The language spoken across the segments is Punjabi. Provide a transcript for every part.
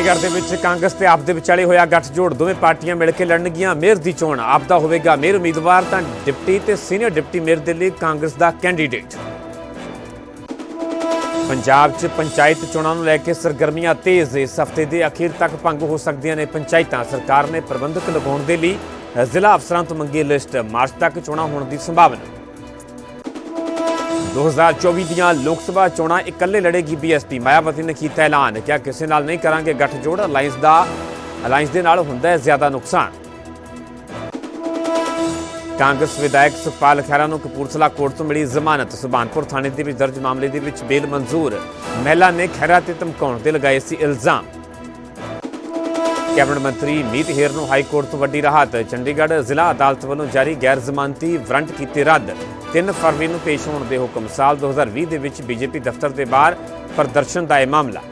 ਚੰਡੀਗੜ੍ਹ ਦੇ ਵਿੱਚ ਕਾਂਗਰਸ ਤੇ ਆਪ ਦੇ ਵਿਚਾਲੇ ਹੋਇਆ ਗੱਠਜੋੜ, ਦੋਵੇਂ ਪਾਰਟੀਆਂ ਮਿਲ ਕੇ ਲੜਨਗੀਆਂ। ਮੇਅਰ ਦੀ ਚੋਣ ਆਪ ਦਾ ਹੋਵੇਗਾ ਮੇਅਰ ਉਮੀਦਵਾਰ ਤਾਂ ਡਿਪਟੀ ਤੇ ਸੀਨੀਅਰ ਡਿਪਟੀ ਮੇਅਰ ਦੇ ਲਈ ਕਾਂਗਰਸ ਦਾ ਕੈਂਡੀਡੇਟ। ਪੰਜਾਬ 'ਚ ਪੰਚਾਇਤ ਚੋਣਾਂ ਨੂੰ ਲੈ ਕੇ ਸਰਗਰਮੀਆਂ ਤੇਜ਼, ਇਸ ਹਫ਼ਤੇ ਦੇ ਅਖੀਰ ਤੱਕ ਭੰਗ ਹੋ ਸਕਦੀਆਂ ਨੇ ਪੰਚਾਇਤਾਂ। ਸਰਕਾਰ ਨੇ ਪ੍ਰਬੰਧਕ ਲਗਾਉਣ ਦੇ ਲਈ ਜ਼ਿਲ੍ਹਾ ਅਫਸਰਾਂ ਤੋਂ ਮੰਗੀ ਲਿਸਟ, ਮਾਰਚ ਤੱਕ ਚੋਣਾਂ ਹੋਣ ਦੀ ਸੰਭਾਵਨਾ। 2024 ਦੀਆਂ ਲੋਕ ਸਭਾ ਚੋਣਾਂ ਇਕੱਲੇ ਲੜੇਗੀ ਬੀਐਸਪੀ। ਮਾਇਆਵਤੀ ਨੇ ਕੀਤਾ ਐਲਾਨ, ਕਿਹਾ ਕਿਸੇ ਨਾਲ ਨਹੀਂ ਕਰਾਂਗੇ ਗੱਠਜੋੜ ਅਲਾਈਅੰਸ ਦਾ ਅਲਾਈਅੰਸ ਦੇ ਨਾਲ ਹੁੰਦਾ ਹੈ ਜ਼ਿਆਦਾ ਨੁਕਸਾਨ। ਕਾਂਗਰਸ ਵਿਧਾਇਕ ਸੁਖਪਾਲ ਖਹਿਰਾ ਨੂੰ ਕਪੂਰਥਲਾ ਕੋਰਟ ਤੋਂ ਮਿਲੀ ਜ਼ਮਾਨਤ। ਸੁਬਾਨਪੁਰ ਥਾਣੇ ਦੇ ਵਿੱਚ ਦਰਜ ਮਾਮਲੇ ਦੇ ਵਿੱਚ ਬੇਲ ਮਨਜ਼ੂਰ। ਮਹਿਲਾ ਨੇ ਖਹਿਰਾ ਤੇ ਧਮਕਾਉਣ ਦੇ ਲਗਾਏ ਸੀ ਇਲਜ਼ਾਮ। ਕੈਬਨਿਟ ਮੰਤਰੀ ਮੀਤ ਹੇਰ ਨੂੰ ਹਾਈ ਕੋਰਟ ਤੋਂ ਵੱਡੀ ਰਾਹਤ। ਚੰਡੀਗੜ੍ਹ ਜ਼ਿਲ੍ਹਾ ਅਦਾਲਤ ਵੱਲੋਂ ਜਾਰੀ ਗੈਰ ਜ਼ਮਾਨਤੀ ਵਾਰੰਟ ਕੀਤੇ ਰੱਦ। 3 ਫਰਵਰੀ ਨੂੰ ਪੇਸ਼ ਹੋਣ ਦੇ ਹੁਕਮ ਸਾਲ 2020 ਦੇ ਵਿੱਚ ਬੀਜੇਪੀ ਦਫ਼ਤਰ ਦੇ ਬਾਹਰ ਪ੍ਰਦਰਸ਼ਨ ਦਾ ਇਹ ਮਾਮਲਾ।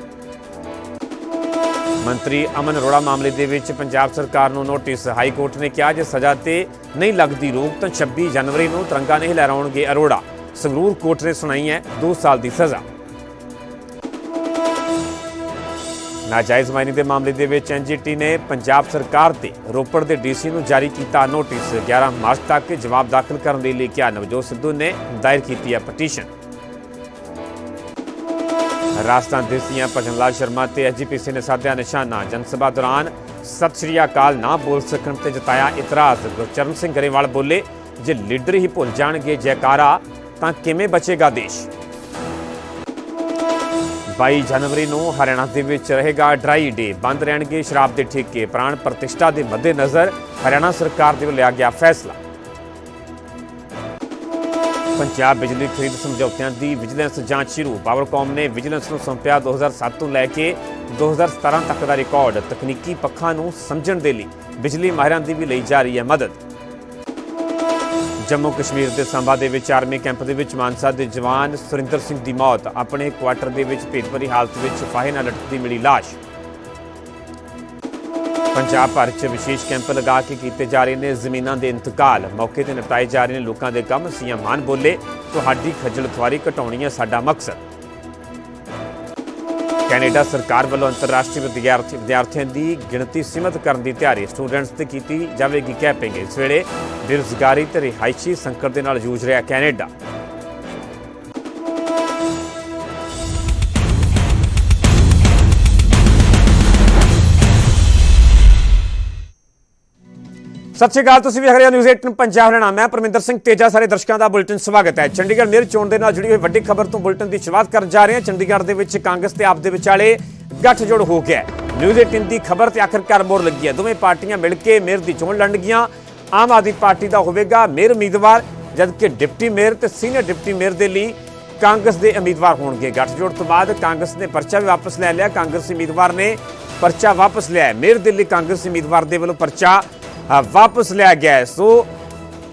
ਮੰਤਰੀ ਅਮਨ ਅਰੋੜਾ ਮਾਮਲੇ ਦੇ ਵਿੱਚ ਪੰਜਾਬ ਸਰਕਾਰ ਨੂੰ ਨੋਟਿਸ। ਹਾਈ ਕੋਰਟ ਨੇ ਕਿਹਾ ਜੇ ਸਜ਼ਾ ਤੇ ਨਹੀਂ ਲੱਗਦੀ ਰੋਕ ਤਾਂ 26 ਜਨਵਰੀ ਨੂੰ ਤਿਰੰਗਾ ਨਹੀਂ ਲਹਿਰਾਉਣਗੇ ਅਰੋੜਾ। ਸੰਗਰੂਰ ਕੋਰਟ ਨੇ ਸੁਣਾਈ ਹੈ 2 ਸਾਲ ਦੀ ਸਜ਼ਾ। ਨਾਜਾਇਜ਼ ਮਾਈਨਿੰਗ ਦੇ ਮਾਮਲੇ ਦੇ ਵਿੱਚ ਐਨਜੀਟੀ ਨੇ ਪੰਜਾਬ ਸਰਕਾਰ ਤੇ ਰੋਪੜ ਦੇ ਡੀਸੀ ਨੂੰ ਜਾਰੀ ਕੀਤਾ ਨੋਟਿਸ। 11 ਮਾਰਚ ਤੱਕ ਜਵਾਬ ਦਾਖਲ ਕਰਨ ਦੇ ਲਈ ਕਿਹਾ, ਨਵਜੋਤ ਸਿੱਧੂ ਨੇ ਦਾਇਰ ਕੀਤੀ ਹੈ ਪਟੀਸ਼ਨ। ਰਾਜਸਥਾਨ ਦੇ ਸੀਐਮ ਭਜਨਲਾਲ ਸ਼ਰਮਾ ਤੇ ਐਜੀਪੀਸੀ ਨੇ ਸਾਧਿਆ ਨਿਸ਼ਾਨਾ। ਜਨਸਭਾ ਦੌਰਾਨ ਸਤਿ ਸ਼੍ਰੀ ਅਕਾਲ, ਨਾ ਬੋਲ ਸਕਣ ਤੇ ਜਤਾਇਆ ਇਤਰਾਜ਼। ਗੁਰਚਰਨ ਸਿੰਘ ਗਰੇਵਾਲ ਬੋਲੇ, ਜੇ ਲੀਡਰ ਹੀ ਭੁੱਲ ਜਾਣਗੇ ਜੈਕਾਰਾ, ਤਾਂ ਕਿਵੇਂ ਬਚੇਗਾ ਦੇਸ਼? 22 ਜਨਵਰੀ ਨੂੰ ਹਰਿਆਣਾ ਦੇ ਵਿੱਚ ਰਹੇਗਾ ਡਰਾਈ ਡੇ। ਬੰਦ ਰਹਿਣਗੇ ਸ਼ਰਾਬ ਦੇ ਠੇਕੇ। ਪ੍ਰਾਣ ਪ੍ਰਤਿਸ਼ਠਾ ਦੇ ਮੱਦੇਨਜ਼ਰ ਹਰਿਆਣਾ ਸਰਕਾਰ ਦੇ ਵੱਲੋਂ ਲਿਆ ਗਿਆ ਫੈਸਲਾ। ਪੰਜਾਬ ਬਿਜਲੀ ਖਰੀਦ ਸਮਝੌਤਿਆਂ ਦੀ ਵਿਜੀਲੈਂਸ ਜਾਂਚ ਸ਼ੁਰੂ। ਪਾਵਰਕਾਮ ਨੇ ਵਿਜੀਲੈਂਸ ਨੂੰ ਸੌਂਪਿਆ 2007 ਤੋਂ ਲੈ ਕੇ 2017 ਤੱਕ ਦਾ ਰਿਕਾਰਡ। ਤਕਨੀਕੀ ਪੱਖਾਂ ਨੂੰ ਸਮਝਣ ਦੇ ਲਈ ਬਿਜਲੀ ਮਾਹਿਰਾਂ ਦੀ ਵੀ ਲਈ ਜਾ ਰਹੀ ਹੈ ਮਦਦ। ਜੰਮੂ ਕਸ਼ਮੀਰ ਦੇ ਸੰਭਾ ਦੇ ਵਿੱਚ ਆਰਮੀ ਕੈਂਪ ਦੇ ਵਿੱਚ ਮਾਨਸਾ ਦੇ ਜਵਾਨ ਸੁਰਿੰਦਰ ਸਿੰਘ ਦੀ ਮੌਤ, ਆਪਣੇ ਕੁਆਟਰ ਦੇ ਵਿੱਚ ਭੇਤਭਰੀ ਹਾਲਤ ਵਿੱਚ ਫਾਹੇ ਨਾਲ ਲਟਕਦੀ ਮਿਲੀ ਲਾਸ਼। ਪੰਜਾਬ ਭਰ 'ਚ ਵਿਸ਼ੇਸ਼ ਕੈਂਪ ਲਗਾ ਕੇ ਕੀਤੇ ਜਾ ਰਹੇ ਨੇ ਜ਼ਮੀਨਾਂ ਦੇ ਇੰਤਕਾਲ। ਮੌਕੇ ਤੇ ਨਿਪਟਾਏ ਜਾ ਰਹੇ ਨੇ ਲੋਕਾਂ ਦੇ ਕੰਮ, ਸੀਐਮ ਮਾਨ ਬੋਲੇ, ਤੁਹਾਡੀ ਖੱਜਲ ਖੁਆਰੀ ਘਟਾਉਣੀ ਹੈ ਸਾਡਾ ਮਕਸਦ। ਕੈਨੇਡਾ ਸਰਕਾਰ ਵੱਲੋਂ ਅੰਤਰਰਾਸ਼ਟਰੀ ਵਿਦਿਆਰਥੀ ਵਿਦਿਆਰਥੀਆਂ ਦੀ ਗਿਣਤੀ ਸੀਮਤ ਕਰਨ ਦੀ ਤਿਆਰੀ ਸਟੂਡੈਂਟਸ ਤੇ ਕੀਤੀ ਜਾਵੇਗੀ ਕੈਂਪਿੰਗ। ਇਸ ਵੇਲੇ ਬੇਰੁਜ਼ਗਾਰੀ ਤੇ ਰਿਹਾਇਸ਼ੀ ਸੰਕਟ ਦੇ ਨਾਲ ਜੂਝ ਰਿਹਾ ਕੈਨੇਡਾ। ਸਤਿ ਸ਼੍ਰੀ ਅਕਾਲ, ਤੁਸੀਂ ਵੀ ਹਰਿਆ ਨਿਊਜ਼ 18 ਪੰਜਾਬ ਹਰਿਆਣਾ। ਮੈਂ ਪਰਮਿੰਦਰ ਸਿੰਘ ਤੇਜਾ, ਸਾਰੇ ਦਰਸ਼ਕਾਂ ਦਾ ਬੁਲੇਟਿਨ ਸਵਾਗਤ ਹੈ। ਚੰਡੀਗੜ੍ਹ ਮੇਅਰ ਚੋਣ ਦੇ ਨਾਲ ਜੁੜੀ ਹੋਈ ਵੱਡੀ ਖਬਰ ਤੋਂ ਬੁਲੇਟਿਨ ਦੀ ਸ਼ੁਰੂਆਤ ਕਰਨ ਜਾ ਰਹੇ ਹਾਂ। ਚੰਡੀਗੜ੍ਹ ਦੇ ਵਿੱਚ ਕਾਂਗਰਸ ਤੇ ਆਪ ਦੇ ਵਿਚਾਲੇ ਗੱਠਜੋੜ ਹੋ ਗਿਆ ਨਿਊਜ਼ 18 ਦੀ ਖਬਰ ਤੇ ਆਖਰਕਾਰ ਮੋਰ ਲੱਗੀ ਹੈ। ਦੋਵੇਂ ਪਾਰਟੀਆਂ ਮਿਲ ਕੇ ਮੇਅਰ ਦੀ ਚੋਣ ਲੜਨਗੀਆਂ। ਆਮ ਆਦਮੀ ਪਾਰਟੀ ਦਾ ਹੋਵੇਗਾ ਮੇਅਰ ਉਮੀਦਵਾਰ, ਜਦਕਿ ਡਿਪਟੀ ਮੇਅਰ ਤੇ ਸੀਨੀਅਰ ਡਿਪਟੀ ਮੇਅਰ ਦੇ ਲਈ ਕਾਂਗਰਸ ਦੇ ਉਮੀਦਵਾਰ ਹੋਣਗੇ। ਗੱਠਜੋੜ ਤੋਂ ਬਾਅਦ ਕਾਂਗਰਸ ਨੇ ਪਰਚਾ ਵੀ ਵਾਪਸ ਲੈ ਲਿਆ। ਕਾਂਗਰਸੀ ਉਮੀਦਵਾਰ ਨੇ ਪਰਚਾ ਵਾਪਸ ਲਿਆ ਹੈ। ਮੇਅਰ ਦਿੱਲੀ ਕਾਂਗਰਸੀ ਉਮੀਦਵਾਰ ਦੇ ਵੱਲੋਂ ਪਰਚਾ ਵਾਪਸ ਲਿਆ ਗਿਆ ਸੋ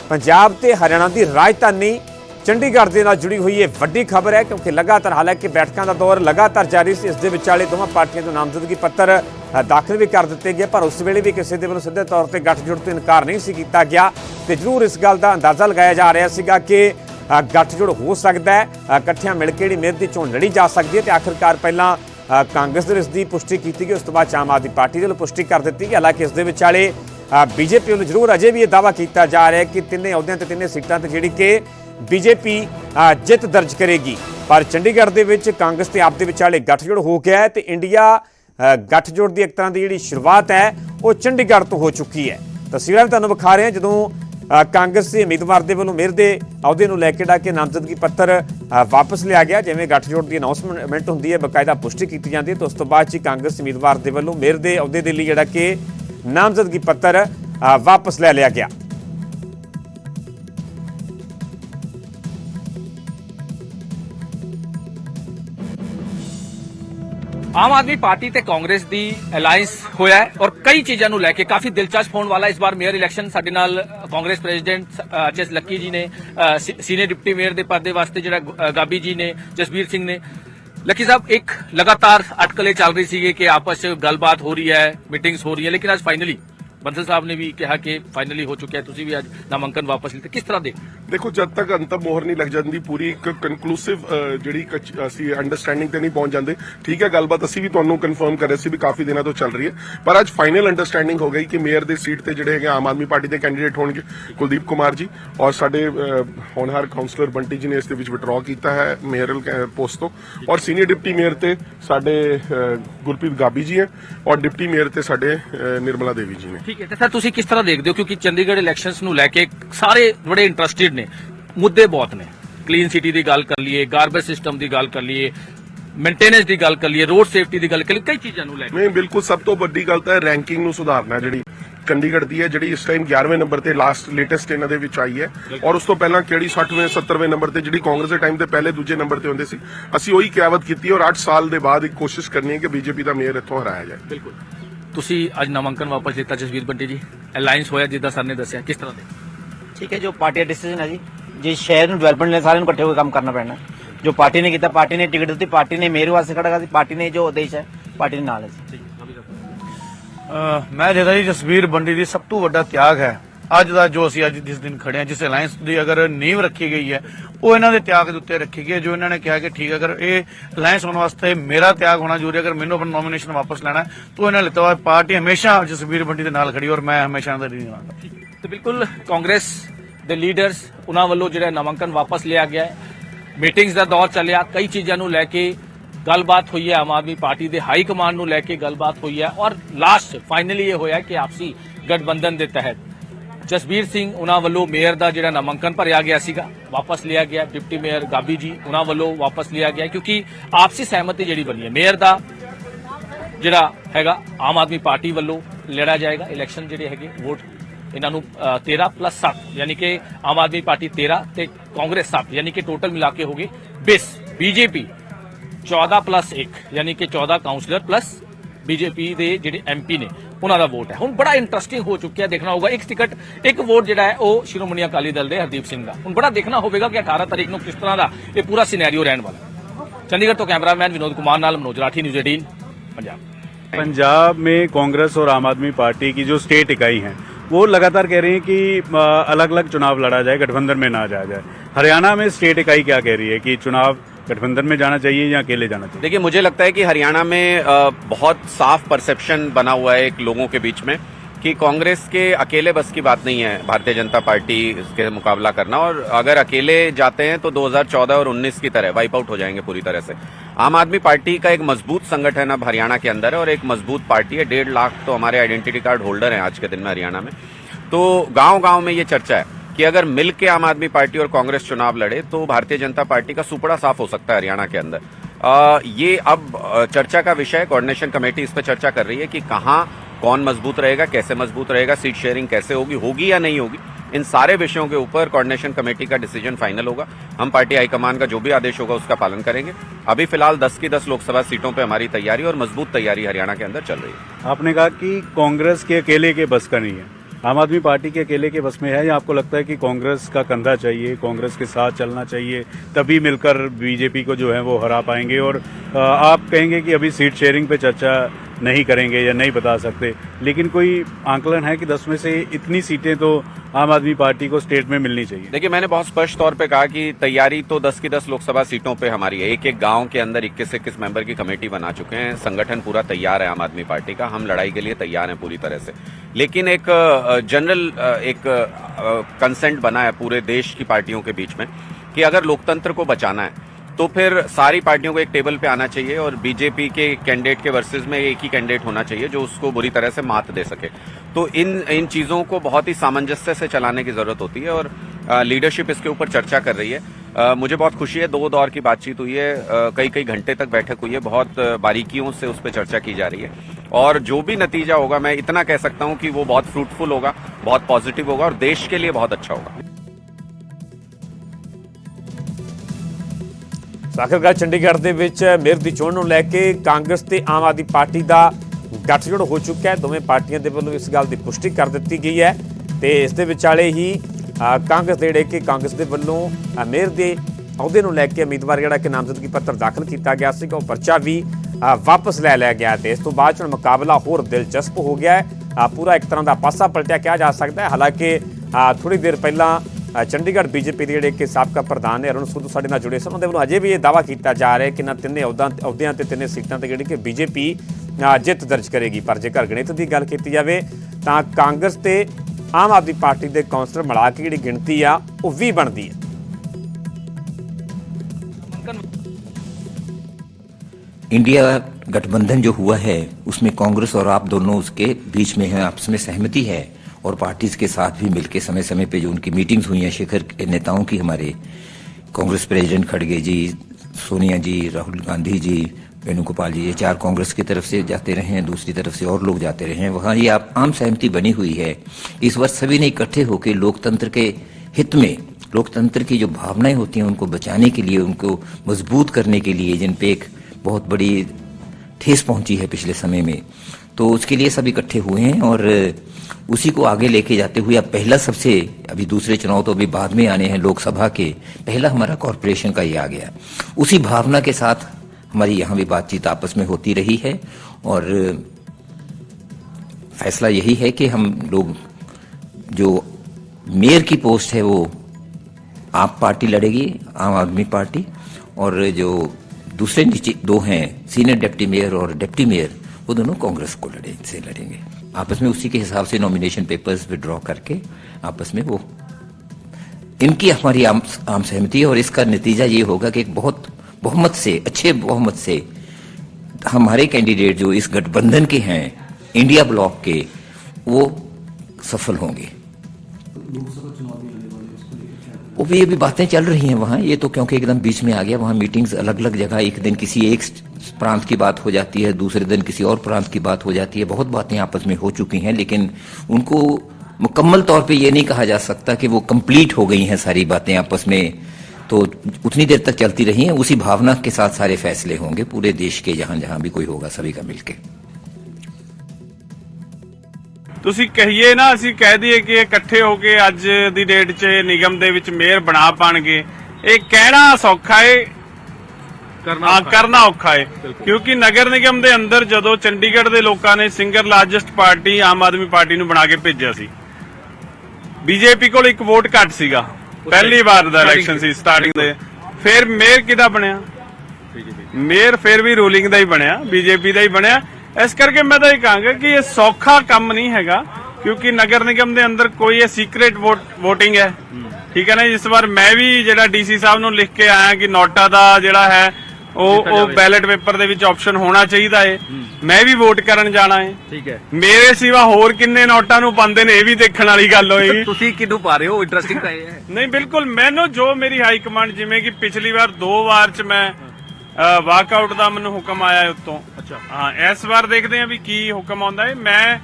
ਪੰਜਾਬ ਤੇ ਹਰਿਆਣਾ ਦੀ ਰਾਜਧਾਨੀ ਚੰਡੀਗੜ੍ਹ ਦੇ ਨਾਲ ਜੁੜੀ ਹੋਈ ਇਹ ਵੱਡੀ ਖਬਰ ਹੈ ਕਿਉਂਕਿ ਲਗਾਤਾਰ ਹਾਲਾਂਕਿ ਬੈਠਕਾਂ ਦਾ ਦੌਰ ਲਗਾਤਾਰ ਜਾਰੀ ਸੀ ਇਸ ਦੇ ਵਿਚਾਲੇ ਦੋਵਾਂ ਪਾਰਟੀਆਂ ਤੋਂ ਨਾਮਜ਼ਦਗੀ ਪੱਤਰ ਦਾਖਲ ਵੀ ਕਰ ਦਿੱਤੇ ਗਏ ਪਰ ਉਸ ਵੇਲੇ ਵੀ ਕਿਸੇ ਦੇ ਵੱਲੋਂ ਸਿੱਧੇ ਤੌਰ ਤੇ ਗੱਠਜੋੜ ਤੋਂ ਇਨਕਾਰ ਨਹੀਂ ਸੀ ਕੀਤਾ ਗਿਆ। ਤੇ ਜ਼ਰੂਰ ਇਸ ਗੱਲ ਦਾ ਅੰਦਾਜ਼ਾ ਲਗਾਇਆ ਜਾ ਰਿਹਾ ਸੀਗਾ ਕਿ ਅ, ਗੱਠਜੋੜ ਹੋ ਸਕਦਾ ਹੈ ਇਕੱਠਿਆਂ ਮਿਲ ਕੇ ਜਿਹੜੀ ਮੇਅਰ ਦੀ ਚੋਣ ਲੜੀ ਜਾ ਸਕਦੀ ਹੈ ਤੇ ਆਖਿਰਕਾਰ ਪਹਿਲਾਂ ਕਾਂਗਰਸ ਦੇ ਇਸ ਦੀ ਪੁਸ਼ਟੀ ਕੀਤੀ ਗਈ ਉਸ ਤੋਂ ਬਾਅਦ 'ਚ ਆਮ ਆਦਮੀ ਪਾਰਟੀ ਦੇ ਵੱਲੋਂ ਪੁਸ਼ਟੀ ਕਰ ਦਿੱਤੀ ਗਈ। ਹਾਲਾਂਕਿ ਇਸ ਦੇ ਵਿਚਾਲੇ ਬੀਜੇਪੀ ਵੱਲੋਂ ਜ਼ਰੂਰ ਅਜੇ ਵੀ ਇਹ ਦਾਵਾ ਕੀਤਾ ਜਾ ਰਿਹਾ ਹੈ ਕਿ ਤਿੰਨੇ ਅਹੁਦਿਆਂ ਤੇ ਤਿੰਨੇ ਸੀਟਾਂ ਤੇ ਜਿਹੜੀ ਕਿ ਬੀਜੇਪੀ ਜਿੱਤ ਦਰਜ ਕਰੇਗੀ। ਪਰ ਚੰਡੀਗੜ੍ਹ ਦੇ ਵਿੱਚ ਕਾਂਗਰਸ ਤੇ ਆਪ ਦੇ ਵਿਚਾਲੇ ਗੱਠਜੋੜ ਹੋ ਗਿਆ ਹੈ ਤੇ ਇੰਡੀਆ ਅ, ਗੱਠਜੋੜ ਦੀ ਇੱਕ ਤਰ੍ਹਾਂ ਦੀ ਜਿਹੜੀ ਸ਼ੁਰੂਆਤ ਹੈ ਉਹ ਚੰਡੀਗੜ੍ਹ ਤੋਂ ਹੋ ਚੁੱਕੀ ਹੈ। ਤਸਵੀਰਾਂ ਵੀ ਤੁਹਾਨੂੰ ਵਿਖਾ ਰਹੇ ਹਾਂ ਜਦੋਂ ਅ, ਕਾਂਗਰਸ ਦੇ ਉਮੀਦਵਾਰ ਦੇ ਵੱਲੋਂ ਮੇਰ ਦੇ ਅਹੁਦੇ ਨੂੰ ਲੈ ਕੇ ਡਾ ਕੇ ਨਾਮਜ਼ਦਗੀ ਪੱਤਰ ਵਾਪਸ ਲਿਆ ਗਿਆ ਜਿਵੇਂ ਗੱਠਜੋੜ ਦੀ ਅਨਾਉਂਸਮੈਂਟ ਹੁੰਦੀ ਹੈ ਬਕਾਇਦਾ ਪੁਸ਼ਟੀ ਕੀਤੀ ਜਾਂਦੀ ਹੈ ਤੇ ਉਸ ਤੋਂ ਬਾਅਦ 'ਚ ਹੀ ਕਾਂਗਰਸ ਉਮੀਦਵਾਰ ਦੇ ਵੱਲੋਂ ਮੇਅਰ ਦੇ ਅਹੁਦੇ ਦੇ ਲਈ ਜਿਹੜਾ ਕਿ ਨਾਮਜ਼ਦਗੀ ਪੱਤਰ ਵਾਪਸ ਲੈ ਲਿਆ ਗਿਆ ਆਮ ਆਦਮੀ ਪਾਰਟੀ ਤੇ ਕਾਂਗਰਸ ਦੀ ਅਲਾਈਅੰਸ ਹੋਇਆ ਹੈ ਔਰ ਕਈ ਚੀਜ਼ਾਂ ਨੂੰ ਲੈ ਕੇ ਕਾਫੀ ਦਿਲਚਸਪ ਹੋਣ ਵਾਲਾ ਇਸ ਵਾਰ ਮੇਅਰ ਇਲੈਕਸ਼ਨ ਸਾਡੇ ਨਾਲ ਕਾਂਗਰਸ ਪ੍ਰੈਜ਼ੀਡੈਂਟ ਐਚਐਸ ਲੱਕੀ ਜੀ ਨੇ ਸੀਨੀਅਰ ਡਿਪਟੀ ਮੇਅਰ ਦੇ ਪਦ ਦੇ ਵਾਸਤੇ ਜਿਹੜਾ ਗਾਬੀ ਜੀ ਨੇ, ਜਸਬੀਰ ਸਿੰਘ ਨੇ ਲੱਕੀ ਸਾਹਿਬ, ਇੱਕ ਲਗਾਤਾਰ ਅਟਕਲੇ ਚੱਲ ਰਹੀ ਸੀਗੇ ਕਿ ਆਪਸ ਵਿੱਚ ਗੱਲਬਾਤ ਹੋ ਰਹੀ ਹੈ ਮੀਟਿੰਗਸ ਹੋ ਰਹੀ ਹੈ ਲੇਕਿਨ ਅੱਜ ਫਾਈਨਲੀ ਬੰਸਲ ਸਾਹਿਬ ਨੇ ਵੀ ਕਿਹਾ ਕਿ ਫਾਈਨਲੀ ਹੋ ਚੁੱਕਿਆ ਤੁਸੀਂ ਵੀ ਅੱਜ ਨਾਮਾਂਕਨ ਵਾਪਸ ਲਿੱਤੇ। ਕਿਸ ਤਰ੍ਹਾਂ ਦੇ ਦੇਖੋ, ਜਦ ਤੱਕ ਅੰਤਮ ਮੋਹਰ ਨਹੀਂ ਲੱਗ ਜਾਂਦੀ, ਪੂਰੀ ਇੱਕ ਕਨਕਲੂਸਿਵ ਜਿਹੜੀ ਕੱਚ- ਅਸੀਂ ਅੰਡਰਸਟੈਂਡਿੰਗ ਤੇ ਨਹੀਂ ਪਹੁੰਚ ਜਾਂਦੇ। ਠੀਕ ਹੈ, ਗੱਲਬਾਤ ਅਸੀਂ ਵੀ ਤੁਹਾਨੂੰ ਕਨਫਰਮ ਕਰ ਰਹੇ ਸੀ ਵੀ ਕਾਫੀ ਦਿਨਾਂ ਤੋਂ ਚੱਲ ਰਹੀ ਹੈ। ਪਰ ਅੱਜ ਫਾਈਨਲ ਅੰਡਰਸਟੈਂਡਿੰਗ ਹੋ ਗਈ ਕਿ ਮੇਅਰ ਦੀ ਸੀਟ ਤੇ ਜਿਹੜੇ ਹੈਗੇ ਆਮ ਆਦਮੀ ਪਾਰਟੀ ਦੇ ਕੈਂਡੀਡੇਟ ਹੋਣਗੇ, ਕੁਲਦੀਪ ਕੁਮਾਰ ਜੀ। ਔਰ ਸਾਡੇ ਹੋਣਹਾਰ ਕਾਉਂਸਲਰ ਬੰਟੀ ਜੀ ਨੇ ਇਸ ਦੇ ਵਿੱਚ ਵਿਡਰਾਅ ਕੀਤਾ ਹੈ ਮੇਅਰਲ ਪੋਸਟ ਤੋਂ। ਔਰ ਸੀਨੀਅਰ ਡਿਪਟੀ ਮੇਅਰ ਤੇ ਸਾਡੇ ਗੁਰਪ੍ਰੀਤ ਗਾਬੀ ਜੀ ਹੈ, ਔਰ ਡਿਪਟੀ ਮੇਅਰ ਤੇ ਸਾਡੇ ਨਿਰਮਲਾ ਦੇਵੀ ਜੀ ਨੇ। ਠੀਕ ਹੈ, ਤੇ ਸਰ ਤੁਸੀਂ ਕਿਸ ਤਰ੍ਹਾਂ ਦੇਖਦੇ ਹੋ? ਕਿਉਂਕਿ ਚੰਡੀਗੜ੍ਹ ਇਲੈਕਸ਼ਨਸ ਨੂੰ ਲੈ ਕੇ ਸਾਰੇ ਬੜੇ ਇੰਟਰਸਟਿਡ ਨੇ। ਮੁੱਦੇ ਬਹੁਤ ਨੇ। ਕਲੀਨ ਸਿਟੀ ਦੀ ਗੱਲ ਕਰ ਲਈਏ ਗਾਰਬੇਜ ਸਿਸਟਮ ਦੀ ਗੱਲ ਕਰ ਲਈਏ ਮੇਨਟੇਨੈਂਸ ਦੀ ਗੱਲ ਕਰ ਲਈਏ ਰੋਡ ਸੇਫਟੀ ਦੀ ਗੱਲ ਕਰ ਲਈਏ ਕਈ ਚੀਜ਼ਾਂ ਨੂੰ ਲੈ ਕੇ। ਨਹੀਂ ਬਿਲਕੁਲ ਸਭ ਤੋਂ ਵੱਡੀ ਗੱਲ ਤਾਂ ਰੈਂਕਿੰਗ ਨੂੰ ਸੁਧਾਰਨਾ ਜਿਹੜੀ ਚੰਡੀਗੜ੍ਹ ਦੀ ਹੈ ਜਿਹੜੀ ਇਸ ਟਾਈਮ 11ਵੇਂ ਨੰਬਰ ਤੇ ਲਾਸਟ ਲੇਟੈਸਟ ਇਹਨਾਂ ਦੇ ਵਿੱਚ ਆਈ ਹੈ। ਔਰ ਉਸ ਤੋਂ ਪਹਿਲਾਂ ਕਿਹੜੀ 60ਵੇਂ 70ਵੇਂ ਨੰਬਰ ਤੇ ਜਿਹੜੀ ਕਾਂਗਰਸ ਦੇ ਟਾਈਮ ਤੇ ਪਹਿਲੇ ਦੂਜੇ ਨੰਬਰ ਤੇ ਹੁੰਦੇ ਸੀ ਅਸੀਂ ਉਹੀ ਕਿਆਵਤ ਕੀਤੀ ਔਰ 8 ਸਾਲ ਦੇ ਬਾਅਦ ਇੱਕ ਕੋਸ਼ਿਸ਼ ਕਰਨੀ ਹੈ ਕਿ ਬੀਜੇਪੀ ਦਾ ਮੇਅਰ ਇੱਥੋਂ ਹਰਾਇਆ ਜਾਏ। ਬਿਲਕੁਲ। ਤੁਸੀਂ ਅੱਜ ਨਾਮਾਂਕਨ ਵਾਪਸ ਲਿੱਤਾ ਜਸਵੀਰ ਬੰਟੀ ਜੀ। ਅਲਾਈਅੰਸ ਹੋਇਆ ਜਿੱਦਾਂ ਸਰ ਨੇ ਦੱਸਿਆ। ਕਿਸ ਤਰ੍ਹਾਂ ਦੇ? ਠੀਕ ਹੈ ਜੋ ਪਾਰਟੀ ਦਾ ਡਿਸੀਜਨ ਹੈ ਜੀ ਜੇ ਸ਼ਹਿਰ ਨੂੰ ਡਿਵੈਲਪਮੈਂਟ ਲਈ ਸਾਰਿਆਂ ਨੂੰ ਇਕੱਠੇ ਹੋ ਕੇ ਕੰਮ ਕਰਨਾ ਪੈਣਾ। ਜੋ ਪਾਰਟੀ ਨੇ ਕੀਤਾ ਪਾਰਟੀ ਨੇ ਟਿਕਟ ਦਿੱਤੀ ਪਾਰਟੀ ਨੇ ਮੇਰੇ ਵਾਸਤੇ ਖੜਾ ਕਰਤੀ ਪਾਰਟੀ ਨੇ ਜੋ ਉਦੇਸ਼ ਹੈ ਪਾਰਟੀ ਦੇ ਨਾਲ ਹੈ ਜੀ। ਮੈਂ ਦੇਖਦਾ ਜੀ ਜਸਵੀਰ ਬੰਡੀ ਦੀ ਸਭ ਤੋਂ ਵੱਡਾ ਤਿਆਗ ਹੈ। ਅੱਜ ਦਾ ਜੋ ਅਸੀਂ ਅੱਜ ਜਿਸ ਦਿਨ ਖੜੇ ਹਾਂ ਜਿਸ ਅਲਾਈਅੰਸ ਦੀ ਅਗਰ ਨੀਂਵ ਰੱਖੀ ਗਈ ਹੈ ਉਹ ਇਹਨਾਂ ਦੇ ਤਿਆਗ ਦੇ ਉੱਤੇ ਰੱਖੀ ਗਈ ਹੈ ਜੋ ਇਹਨਾਂ ਨੇ ਕਿਹਾ ਕਿ ਠੀਕ ਹੈ, ਅਗਰ ਇਹ ਅਲਾਈਅੰਸ ਹੋਣ ਵਾਸਤੇ ਮੇਰਾ ਤਿਆਗ ਹੋਣਾ ਜ਼ਰੂਰੀ ਹੈ ਅਗਰ ਮੈਨੂੰ ਆਪਣਾ ਨੋਮੀਨੇਸ਼ਨ ਵਾਪਸ ਲੈਣਾ ਹੈ, ਤਾਂ ਇਹਨਾਂ ਲਿੱਤਾ ਹੋਇਆ ਪਾਰਟੀ ਹਮੇਸ਼ਾ ਜਸਵੀਰ ਬੰਡੀ ਦੇ ਨਾਲ ਖੜੀ ਔਰ ਮੈਂ ਹਮੇਸ਼ਾ ਇਹਨਾਂ ਦਾ ਰੀਨ ਤੇ ਬਿਲਕੁਲ ਕਾਂਗਰਸ ਦੇ ਲੀਡਰਸ, ਉਹਨਾਂ ਵੱਲੋਂ ਜਿਹੜਾ ਨਾਮਾਂਕਨ ਵਾਪਸ ਲਿਆ ਗਿਆ ਹੈ। ਮੀਟਿੰਗਸ ਦਾ ਦੌਰ ਚੱਲਿਆ, ਕਈ ਚੀਜ਼ਾਂ ਨੂੰ ਲੈ ਕੇ ਗੱਲਬਾਤ ਹੋਈ ਹੈ, ਆਮ ਆਦਮੀ ਪਾਰਟੀ ਦੇ ਹਾਈ ਕਮਾਂਡ ਨੂੰ ਲੈ ਕੇ ਗੱਲਬਾਤ ਹੋਈ ਹੈ ਔਰ ਲਾਸਟ ਫਾਈਨਲੀ ਇਹ ਹੋਇਆ ਕਿ ਆਪਸੀ ਗਠਬੰਧਨ ਦੇ ਤਹਿਤ ਜਸਬੀਰ ਸਿੰਘ ਉਹਨਾਂ ਵੱਲੋਂ ਮੇਅਰ ਦਾ ਜਿਹੜਾ ਨਾਮਾਂਕਨ ਭਰਿਆ ਗਿਆ ਸੀਗਾ, ਵਾਪਸ ਲਿਆ ਗਿਆ। ਡਿਪਟੀ ਮੇਅਰ ਗਾਬੀ ਜੀ ਉਹਨਾਂ ਵੱਲੋਂ ਵਾਪਸ ਲਿਆ ਗਿਆ ਕਿਉਂਕਿ ਆਪਸੀ ਸਹਿਮਤੀ ਜਿਹੜੀ ਬਣੀ ਹੈ, ਮੇਅਰ ਦਾ ਜਿਹੜਾ ਹੈਗਾ, ਆਮ ਆਦਮੀ ਪਾਰਟੀ ਵੱਲੋਂ ਲੜਿਆ ਜਾਏਗਾ ਇਲੈਕਸ਼ਨ ਜਿਹੜੇ ਹੈਗੇ ਵੋਟ ਇਹਨਾਂ ਨੂੰ ਅ, 13 ਪਲੱਸ 7 ਯਾਨੀ ਕਿ ਆਮ ਆਦਮੀ ਪਾਰਟੀ 13 ਤੇ ਕਾਂਗਰਸ 7 ਯਾਨੀ ਕਿ ਟੋਟਲ ਮਿਲਾ ਕੇ ਹੋ ਗਏ 20 ਬੀਜੇਪੀ 14 ਪਲੱਸ 1 ਯਾਨੀ ਕਿ 14 ਕਾਉਂਸਲਰ ਪਲੱਸ ਬੀਜੇਪੀ ਦੇ ਜਿਹੜੇ ਐਮਪੀ ਨੇ ਉਹਨਾਂ ਦਾ ਵੋਟ ਹੈ ਹੁਣ ਬੜਾ ਇੰਟਰਸਟਿੰਗ ਹੋ ਚੁੱਕਿਆ ਦੇਖਣਾ ਹੋਊਗਾ ਇੱਕ ਟਿਕਟ ਇੱਕ ਵੋਟ ਜਿਹੜਾ ਹੈ ਉਹ ਸ਼੍ਰੋਮਣੀ ਅਕਾਲੀ ਦਲ ਦੇ ਹਰਦੀਪ ਸਿੰਘ ਦਾ ਹੁਣ ਬੜਾ ਦੇਖਣਾ ਹੋਵੇਗਾ ਕਿ 18 ਤਾਰੀਖ ਨੂੰ ਕਿਸ ਤਰ੍ਹਾਂ ਦਾ ਇਹ ਪੂਰਾ ਸਿਨੈਰੀਓ ਰਹਿਣ ਵਾਲਾ ਹੈ ਚੰਡੀਗੜ੍ਹ ਤੋਂ ਕੈਮਰਾਮੈਨ ਵਿਨੋਦ ਕੁਮਾਰ ਨਾਲ ਮਨੋਜ ਰਾਠੀ ਨਿਊਜ਼ 18 ਪੰਜਾਬ पंजाब में कांग्रेस और आम आदमी पार्टी की जो स्टेट इकाई हैं वो लगातार कह रही हैं कि अलग अलग चुनाव लड़ा जाए, गठबंधन में ना जाया जाए। हरियाणा में स्टेट इकाई क्या कह रही है कि चुनाव गठबंधन में जाना चाहिए या अकेले जाना चाहिए? देखिए, मुझे लगता है कि हरियाणा में बहुत साफ़ परसेप्शन बना हुआ है एक लोगों के बीच में। कि कांग्रेस के अकेले बस की बात नहीं है भारतीय जनता पार्टी के मुकाबला करना। और अगर अकेले जाते हैं तो 2014 और 19 की तरह वाइप आउट हो जाएँगे पूरी तरह से। आम आदमी पार्टी का एक मज़बूत संगठन अब हरियाणा के अंदर है और एक मज़बूत पार्टी है। डेढ़ लाख तो हमारे आइडेंटिटी कार्ड होल्डर हैं आज के दिन में हरियाणा में। तो गाँव गाँव में ये चर्चा है कि अगर मिल के आम आदमी पार्टी और कांग्रेस चुनाव लड़े तो भारतीय जनता पार्टी का सुपड़ा साफ़ हो सकता है हरियाणा के अंदर। अ, ये अब चर्चा का विषय कोऑर्डिनेशन कमेटी इस पर चर्चा कर रही है कि कहाँ कौन मज़बूत रहेगा, कैसे मज़बूत रहेगा, सीट शेयरिंग कैसे होगी होगी या नहीं होगी, इन सारे विषयों के ऊपर कोऑर्डिनेशन कमेटी का डिसीज़न फाइनल होगा। हम पार्टी हाईकमान का जो भी आदेश होगा उसका पालन करेंगे। अभी फ़िलहाल 10 की 10 लोकसभा सीटों पर हमारी तैयारी और मज़बूत तैयारी हरियाणा के अंदर चल रही है। आपने कहा कि कांग्रेस के अकेले के बस का नहीं है। आम आदमी पार्टी के अकेले के बस में है या आपको लगता है कि कांग्रेस का कंधा चाहिए, कांग्रेस के साथ चलना चाहिए, तभी मिलकर बीजेपी को जो है वो हरा पाएँगे? और आप कहेंगे कि अभी सीट शेयरिंग पे चर्चा नहीं करेंगे या नहीं बता सकते। लेकिन कोई आंकलन है कि दस में से इतनी सीटें तो आम आदमी पार्टी को स्टेट में मिलनी चाहिए। देखिए, मैंने बहुत स्पष्ट तौर पे कहा कि तैयारी तो 10 की 10 लोकसभा सीटों पे हमारी है। एक एक गाँव के अंदर 21 21 मेंबर की कमेटी बना चुके हैं। संगठन पूरा तैयार है आम आदमी पार्टी का। हम लड़ाई के लिए तैयार हैं पूरी तरह से। लेकिन एक जनरल एक कंसेंट बना है पूरे देश की पार्टियों के बीच में कि अगर लोकतंत्र को बचाना है तो फिर सारी पार्टियों को एक टेबल पे आना चाहिए और बीजेपी के कैंडिडेट के वर्सेस में एक ही कैंडिडेट होना चाहिए जो उसको बुरी तरह से मात दे सके। तो इन इन चीज़ों को बहुत ही सामंजस्य से चलाने की ज़रूरत होती है और लीडरशिप इसके ऊपर चर्चा कर रही है। अ, मुझे बहुत खुशी है दो दौर की बातचीत हुई है कई कई घंटे तक बैठक हुई है बहुत बारीकियों से उस पर चर्चा की जा रही है। और जो भी नतीजा होगा मैं इतना कह सकता हूँ कि वो बहुत फ्रूटफुल होगा बहुत पॉजिटिव होगा और देश के लिए बहुत अच्छा होगा। ਆਖਿਰਕਾਰ ਚੰਡੀਗੜ੍ਹ ਦੇ ਵਿੱਚ ਮੇਅਰ ਦੀ ਚੋਣ ਨੂੰ ਲੈ ਕੇ ਕਾਂਗਰਸ ਤੇ ਆਮ ਆਦਮੀ ਪਾਰਟੀ ਦਾ ਗੱਠਜੋੜ ਹੋ ਚੁੱਕਾ ਹੈ। ਦੋਵੇਂ ਪਾਰਟੀਆਂ ਦੇ ਵੱਲੋਂ ਇਸ ਗੱਲ ਦੀ ਪੁਸ਼ਟੀ ਕਰ ਦਿੱਤੀ ਗਈ ਹੈ ਤੇ ਇਸ ਦੇ ਵਿਚਾਲੇ ਹੀ ਕਾਂਗਰਸ ਦੇ ਜਿਹੜੇ ਕਿ ਕਾਂਗਰਸ ਦੇ ਵੱਲੋਂ ਮੇਅਰ ਦੇ ਅਹੁਦੇ ਨੂੰ ਲੈ ਕੇ ਉਮੀਦਵਾਰ ਜਿਹੜਾ ਕਿ ਨਾਮਜ਼ਦਗੀ ਪੱਤਰ ਦਾਖਲ ਕੀਤਾ ਗਿਆ ਸੀਗਾ, ਉਹ ਪਰਚਾ ਵੀ ਵਾਪਸ ਲੈ ਲਿਆ ਗਿਆ ਤੇ ਇਸ ਤੋਂ ਬਾਅਦ 'ਚ ਹੁਣ ਮੁਕਾਬਲਾ ਹੋਰ ਦਿਲਚਸਪ ਹੋ ਗਿਆ ਹੈ। ਪੂਰਾ ਇੱਕ ਤਰ੍ਹਾਂ ਦਾ ਪਾਸਾ ਪਲਟਿਆ ਕਿਹਾ ਜਾ ਸਕਦਾ ਹੈ। ਹਾਲਾਂਕਿ ਥੋੜੀ ਦੇਰ ਪਹਿਲਾਂ ਚੰਡੀਗੜ੍ਹ ਬੀਜੇਪੀ ਦੇ ਜਿਹੜੇ ਕਿ ਸਾਬਕਾ ਪ੍ਰਧਾਨ ਨੇ ਅਰੁਣ ਸੂਦ ਸਾਡੇ ਨਾਲ ਜੁੜੇ ਸਨ ਉਹਦੇ ਵੱਲੋਂ ਅਜੇ ਵੀ ਇਹ ਦਾਵਾ ਕੀਤਾ ਜਾ ਰਿਹਾ ਹੈ ਕਿ ਨਾ ਤਿੰਨੇ ਅਹੁਦਾਂ ਅਹੁਦਿਆਂ ਤੇ ਤਿੰਨੇ ਸੀਟਾਂ ਤੇ ਜਿਹੜੀ ਕਿ ਬੀਜੇਪੀ ਜਿੱਤ ਦਰਜ ਕਰੇਗੀ ਪਰ ਜੇਕਰ ਗਣਿਤ ਦੀ ਗੱਲ ਕੀਤੀ ਜਾਵੇ ਤਾਂ ਕਾਂਗਰਸ ਤੇ ਆਮ ਆਦਮੀ ਪਾਰਟੀ ਦੇ ਕੌਂਸਲਰ ਮਿਲਾ ਕੇ ਜਿਹੜੀ ਗਿਣਤੀ ਆ ਉਹ 20 ਬਣਦੀ ਹੈ इंडिया गठबंधन जो हुआ है उसमें कांग्रेस और आप दोनों उसके बीच में है आपस में सहमति है और पार्टीज़ के साथ भी मिलकर समय समय पे जो उनकी मीटिंग्स हुई हैं, शिखर के नेताओं की हमारे कांग्रेस प्रेसिडेंट खड़गे जी, सोनिया जी, राहुल गांधी जी, वेणुगोपाल जी, ये चार कांग्रेस की तरफ़ से जाते रहे हैं, दूसरी तरफ़ से और लोग जाते रहे हैं। वहाँ ये आप आम सहमति बनी हुई है। इस वर्ष सभी ने इकट्ठे होकर लोकतंत्र के हित में, लोकतंत्र की जो भावनाएँ होती हैं, उनको बचाने के लिए, उनको मज़बूत करने के लिए जिन पे एक बहुत बड़ी ठेस पहुँची है पिछले समय में। तो उसके लिए सब इकट्ठे हुए हैं और उसी को आगे लेके जाते हुए अब पहला सबसे, अभी दूसरे चुनाव तो अभी बाद में आने हैं लोकसभा के, पहला हमारा कॉरपोरेशन का ये आ गया। उसी भावना के साथ हमारी यहाँ भी बातचीत आपस में होती रही है और फैसला यही है कि हम लोग, जो मेयर की पोस्ट है वो आप पार्टी लड़ेगी, आम आदमी पार्टी, और जो दूसरे नीचे दो हैं, सीनियर डिप्टी मेयर और डिप्टी मेयर वो दोनों कांग्रेस को लड़े से लड़ेंगे। आपस में उसी के हिसाब से नॉमिनेशन पेपर्स विड्रॉ करके आपस में वो इनकी हमारी आम, आम सहमति है और इसका नतीजा ये होगा कि एक बहुत बहुमत से अच्छे बहुमत से हमारे कैंडिडेट जो इस गठबंधन के हैं इंडिया ब्लॉक के वो सफल होंगे। वो भी अभी बातें चल रही हैं वहाँ। ये तो क्योंकि एकदम बीच में आ गया वहाँ मीटिंग्स अलग अलग जगह एक दिन किसी एक प्रांत की बात हो जाती है दूसरे दिन किसी और प्रांत की बात हो जाती है बहुत बातें आपस में हो चुकी हैं लेकिन उनको मुकम्मल तौर पे ये नहीं कहा जा सकता कि वो कंप्लीट हो गई हैं सारी बातें आपस में तो उतनी देर तक चलती रही हैं उसी भावना के साथ सारे फैसले होंगे पूरे देश के जहां जहां भी कोई होगा सभी का मिलके ਤੁਸੀਂ ਕਹੀਏ ਨਾ ਅਸੀਂ ਕਹਿ ਦਈਏ ਕਿ ਇਹ ਇਕੱਠੇ ਹੋ ਕੇ ਅੱਜ ਦੀ ਡੇਟ 'ਚ ਨਿਗਮ ਦੇ ਵਿੱਚ ਮੇਅਰ ਬਣਾ ਪਾਣਗੇ ਇਹ ਕਹਿਣਾ ਸੌਖਾ ਏ ਕਰਨਾ ਕਰਨਾ ਔਖਾ ਏ ਕਿਉਂਕਿ ਨਗਰ ਨਿਗਮ ਦੇ ਅੰਦਰ ਜਦੋਂ ਚੰਡੀਗੜ੍ਹ ਦੇ ਲੋਕਾਂ ਨੇ single largest party Aam Aadmi party ਨੂੰ ਬਣਾ ਕੇ ਭੇਜਿਆ ਸੀ। ਬੀਜੇਪੀ ਕੋਲ ਇੱਕ ਵੋਟ ਘੱਟ ਸੀਗਾ। ਪਹਿਲੀ ਵਾਰ ਦਾ ਇਲੈਕਸ਼ਨ ਸੀ ਸਟਾਰਟਿੰਗ ਦੇ। ਫਿਰ ਮੇਅਰ ਕਿਹਦਾ ਬਣਿਆ? ਮੇਅਰ ਫਿਰ ਵੀ ਰੂਲਿੰਗ ਦਾ ਹੀ ਬਣਿਆ ਬੀਜੇਪੀ ਦਾ ਹੀ ਬਣਿਆ। ਇਸ ਕਰਕੇ ਮੈਂ ਤਾਂ ਇਹ ਕਹਾਂਗਾ ਕਿ ਇਹ ਸੌਖਾ ਕੰਮ ਨਹੀਂ ਹੈਗਾ ਕਿਉਂਕਿ ਨਗਰ ਨਿਗਮ ਦੇ ਅੰਦਰ ਕੋਈ ਇਹ ਸੀਕ੍ਰੀਟ VOTING ਹੈ। ਠੀਕ ਹੈ ਨਾ ਇਸ ਵਾਰ ਮੈਂ ਵੀ ਜਿਹੜਾ ਡੀਸੀ ਸਾਹਿਬ ਨੂੰ ਲਿਖ ਕੇ ਆਇਆ ਕਿ ਨੋਟਾ ਦਾ ਜਿਹੜਾ ਹੈ ਉਹ ਉਹ ਬੈਲਟ ਪੇਪਰ ਦੇ ਵਿੱਚ ਆਪਸ਼ਨ ਹੋਣਾ ਚਾਹੀਦਾ ਹੈ। ਮੈਂ ਵੀ ਵੋਟ ਕਰਨ ਜਾਣਾ ਹੈ ਠੀਕ ਹੈ। ਮੇਰੇ ਸਿਵਾ ਹੋਰ ਕਿੰਨੇ ਨੋਟਾਂ ਨੂੰ ਪਾਉਂਦੇ ਨੇ ਇਹ ਵੀ ਦੇਖਣ ਵਾਲੀ ਗੱਲ ਹੋਏਗੀ। ਤੁਸੀਂ ਕਿਹਨੂੰ ਪਾ ਰਹੇ ਹੋ? ਇੰਟਰਸਟਿੰਗ ਤਾਂ ਇਹ ਹੈ। ਨਹੀਂ ਬਿਲਕੁਲ ਮੈਨੂੰ ਜੋ ਮੇਰੀ ਹਾਈ ਕਮਾਂਡ ਜਿਵੇਂ ਕਿ ਪਿਛਲੀ ਵਾਰ ਦੋ ਵਾਰ ਚ ਮੈਂ ਵਾਕਆਊਟ ਦਾ ਮੈਨੂੰ ਹੁਕਮ ਆਇਆ ਉੱਤੋਂ। ਅੱਛਾ। ਹਾਂ ਇਸ ਵਾਰ ਦੇਖਦੇ ਹਾਂ ਵੀ ਕੀ ਹੁਕਮ ਆਉਂਦਾ ਹੈ ਮੈਂ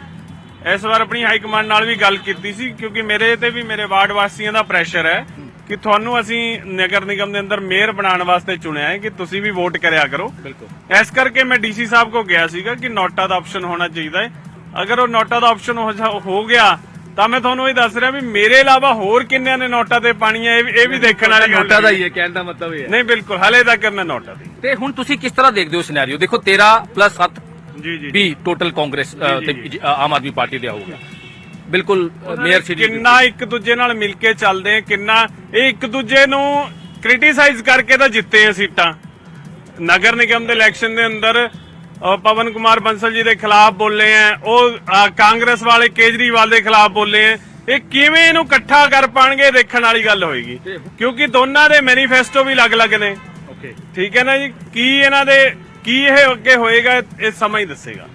ਇਸ ਵਾਰ ਆਪਣੀ ਹਾਈ ਕਮਾਂਡ ਨਾਲ ਵੀ ਗੱਲ ਕੀਤੀ ਸੀ ਕਿਉਂਕਿ ਮੇਰੇ ਤੇ ਵੀ ਮੇਰੇ ਵਾਰਡ ਵਾਸੀਆਂ ਦਾ ਪ੍ਰੈਸ਼ਰ ਹੈ। ਕਿ ਤੁਹਾਨੂੰ ਅਸੀਂ ਨਗਰ ਨਿਗਮ ਦੇ ਅੰਦਰ ਮੇਅਰ ਬਣਾਉਣ ਵਾਸਤੇ ਚੁਣਿਆ ਹੈ ਕਿ ਤੁਸੀਂ ਵੀ ਵੋਟ ਕਰਿਆ ਕਰੋ। ਬਿਲਕੁਲ। ਇਸ ਕਰਕੇ ਮੈਂ ਡੀਸੀ ਸਾਹਿਬ ਕੋ ਗਿਆ ਸੀਗਾ ਕਿ ਨੋਟਾ ਦਾ ਆਪਸ਼ਨ ਹੋਣਾ ਚਾਹੀਦਾ ਹੈ। ਅਗਰ ਉਹ ਨੋਟਾ ਦਾ ਆਪਸ਼ਨ ਹੋ ਗਿਆ ਤਾਂ ਮੈਂ ਤੁਹਾਨੂੰ ਇਹ ਦੱਸ ਰਿਹਾ ਵੀ ਮੇਰੇ ਇਲਾਵਾ ਹੋਰ ਕਿੰਨਿਆਂ ਨੇ ਨੋਟਾ ਤੇ ਪਾਣੀ ਹੈ ਇਹ ਵੀ- ਦੇਖਣ ਵਾਲੀ ਗੱਲ ਨੋਟਾ ਦਾ ਹੀ ਹੈ ਕਹਿਣ ਦਾ ਮਤਲਬ ਇਹ ਹੈ। ਨਹੀਂ ਬਿਲਕੁਲ। ਹਲੇ ਤੱਕ ਮੈਂ ਨੋਟਾ ਦੀ ਤੇ ਹੁਣ ਤੁਸੀਂ ਕਿਸ ਤਰ੍ਹਾਂ ਦੇਖਦੇ ਹੋ ਸਿਨੈਰੀਓ ਦੇਖੋ 13 ਪਲੱਸ 7 ਜੀ ਜੀ ਵੀ ਟੋਟਲ ਕਾਂਗਰਸ ਤੇ ਆਮ ਆਦਮੀ ਪਾਰਟੀ ਦੇ ਆਊਗਾ। ਬਿਲਕੁਲ ਮੇਅਰ ਸਿਟੀ ਕਿੰਨਾ ਇੱਕ ਦੂਜੇ ਨਾਲ ਮਿਲ ਕੇ ਚੱਲਦੇ ਆ ਕਿੰਨਾ ਇਹ ਇੱਕ ਦੂਜੇ ਨੂੰ ਕ੍ਰਿਟਿਸਾਈਜ਼ ਕਰਕੇ ਤਾਂ ਜਿੱਤੇ ਆ ਸੀਟਾਂ। ਨਗਰ ਨਿਗਮ ਦੇ ਇਲੈਕਸ਼ਨ ਦੇ ਅੰਦਰ ਪਵਨ ਕੁਮਾਰ ਬੰਸਲ ਜੀ ਦੇ ਖਿਲਾਫ ਬੋਲੇ ਆ ਉਹ ਕਾਂਗਰਸ ਵਾਲੇ ਕੇਜਰੀਵਾਲ ਦੇ ਖਿਲਾਫ ਬੋਲੇ ਆ। ਇਹ ਕਿਵੇਂ ਇਹਨੂੰ ਇਕੱਠਾ ਕਰ ਪਾਣਗੇ ਦੇਖਣ ਵਾਲੀ ਗੱਲ ਹੋਏਗੀ। ਕਿਉਂਕਿ ਦੋਨਾਂ ਦੇ ਮੈਨੀਫੈਸਟੋ ਵੀ ਅਲੱਗ-ਅਲੱਗ ਨੇ। ਠੀਕ ਹੈ ਨਾ ਜੀ? ਕੀ ਇਹਨਾਂ ਦੇ ਕੀ ਇਹ ਅੱਗੇ ਹੋਏਗਾ ਇਹ ਸਮਾਂ ਹੀ ਦੱਸੇਗਾ।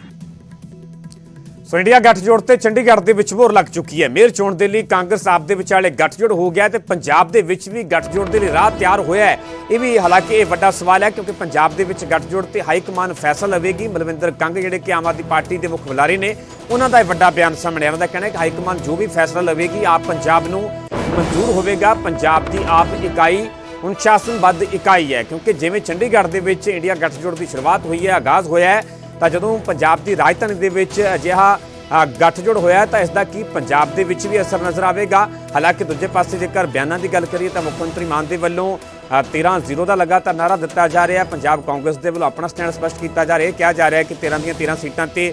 ਸੋ ਇੰਡੀਆ ਗੱਠਜੋੜ ਤੇ ਚੰਡੀਗੜ੍ਹ ਦੇ ਵਿੱਚ ਮੋਹਰ ਲੱਗ ਚੁੱਕੀ ਹੈ। ਮੇਅਰ ਚੋਣ ਦੇ ਲਈ ਕਾਂਗਰਸ ਆਪ ਦੇ ਵਿਚਾਲੇ ਗੱਠਜੋੜ ਹੋ ਗਿਆ ਤੇ ਪੰਜਾਬ ਦੇ ਵਿੱਚ ਵੀ ਗੱਠਜੋੜ ਦੇ ਲਈ ਰਾਹ ਤਿਆਰ ਹੋਇਆ ਹੈ। ਇਹ ਵੀ ਹਾਲਾਂਕਿ ਇਹ ਵੱਡਾ ਸਵਾਲ ਹੈ ਕਿਉਂਕਿ ਪੰਜਾਬ ਦੇ ਵਿੱਚ ਗੱਠਜੋੜ ਤੇ ਹਾਈ ਕਮਾਨ ਫੈਸਲਾ ਲਵੇਗੀ। ਮਲਵਿੰਦਰ ਕੰਗ ਜਿਹੜੇ ਕਿ ਆਮ ਆਦਮੀ ਪਾਰਟੀ ਦੇ ਮੁੱਖ ਬੁਲਾਰੇ ਨੇ, ਉਹਨਾਂ ਦਾ ਇਹ ਵੱਡਾ ਬਿਆਨ ਸਾਹਮਣੇ ਆਇਆ। ਉਹਨਾਂ ਦਾ ਕਹਿਣਾ ਹੈ ਕਿ ਹਾਈ ਕਮਾਨ ਜੋ ਵੀ ਫੈਸਲਾ ਲਵੇਗੀ, ਆਪ ਪੰਜਾਬ ਨੂੰ ਮਨਜ਼ੂਰ ਹੋਵੇਗਾ। ਪੰਜਾਬ ਦੀ ਆਪ ਇਕਾਈ ਅਨੁਸ਼ਾਸਨਬੱਧ ਇਕਾਈ ਹੈ ਕਿਉਂਕਿ ਜਿਵੇਂ ਚੰਡੀਗੜ੍ਹ ਦੇ ਵਿੱਚ ਇੰਡੀਆ ਗੱਠਜੋੜ ਦੀ ਸ਼ੁਰੂਆਤ ਹੋਈ ਹੈ, ਆਗਾਜ਼ ਹੋਇਆ ਹੈ ਤਾਂ ਜਦੋਂ ਪੰਜਾਬ ਦੀ ਰਾਜਧਾਨੀ ਦੇ ਵਿੱਚ ਅਜਿਹਾ ਅ, ਗੱਠਜੋੜ ਹੋਇਆ ਤਾਂ ਇਸ ਦਾ ਕੀ ਪੰਜਾਬ ਦੇ ਵਿੱਚ ਵੀ ਅਸਰ ਨਜ਼ਰ ਆਵੇਗਾ? ਹਾਲਾਂਕਿ ਦੂਜੇ ਪਾਸੇ ਜੇਕਰ ਬਿਆਨਾਂ ਦੀ ਗੱਲ ਕਰੀਏ ਤਾਂ ਮੁੱਖ ਮੰਤਰੀ ਮਾਨ ਦੇ ਵੱਲੋਂ ਅ, 13-0 ਦਾ ਲਗਾਤਾਰ ਨਾਰਾ ਦਿੱਤਾ ਜਾ ਰਿਹਾ ਪੰਜਾਬ ਕਾਂਗਰਸ ਦੇ ਵੱਲੋਂ ਆਪਣਾ ਸਟੈਂਡ ਸਪਸ਼ਟ ਕੀਤਾ ਜਾ ਰਿਹਾ ਹੈ। ਕਿਹਾ ਜਾ ਰਿਹਾ ਹੈ ਕਿ 13 ਦੀਆਂ 13 ਸੀਟਾਂ ਤੇ